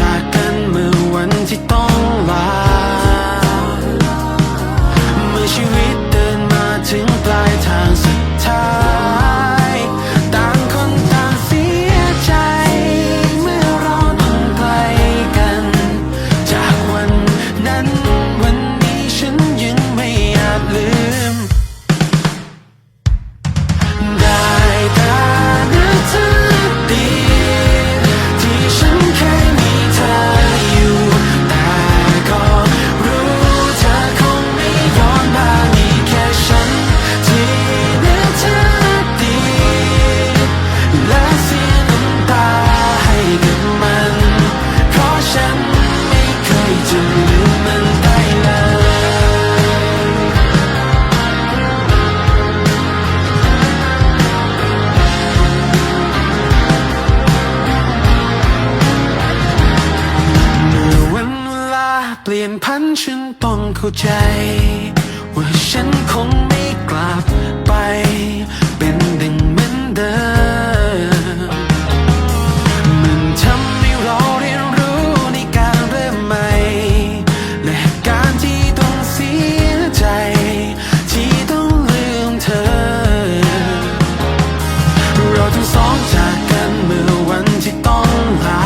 า เข้าใจ ว่าฉันคงไม่กลับไป เป็นดังเหมือนเดิมมันทำให้เราเรียนรู้ในการเริ่มใหม่ และการที่ต้องเสียใจ ที่ต้องลืมเธอ เราทั้งสองจากกันเมื่อวันที่ต้องลา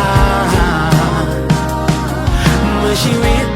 เมื่อชีวิต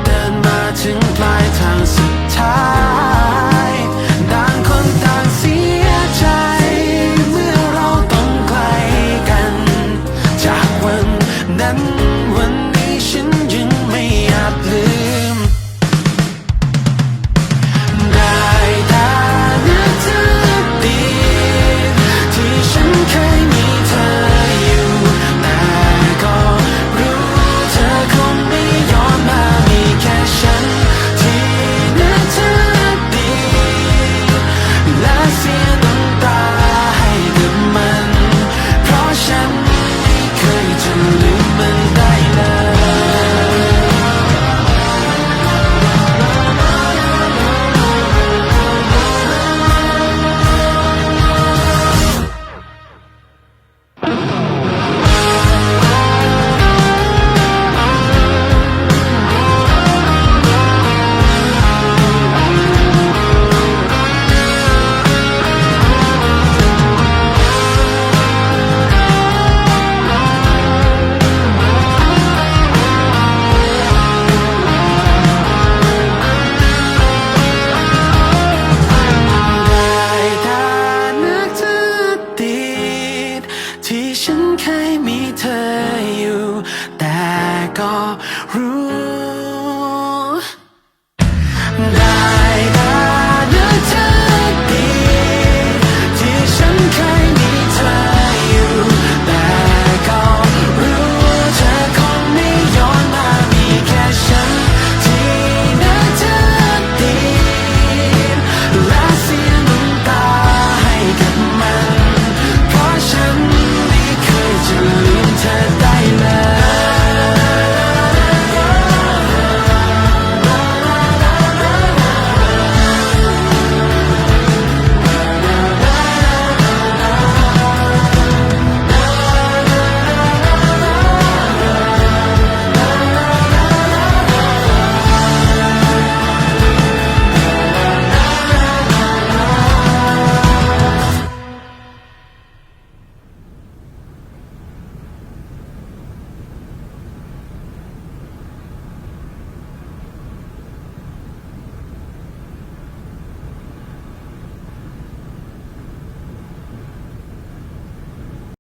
็รู้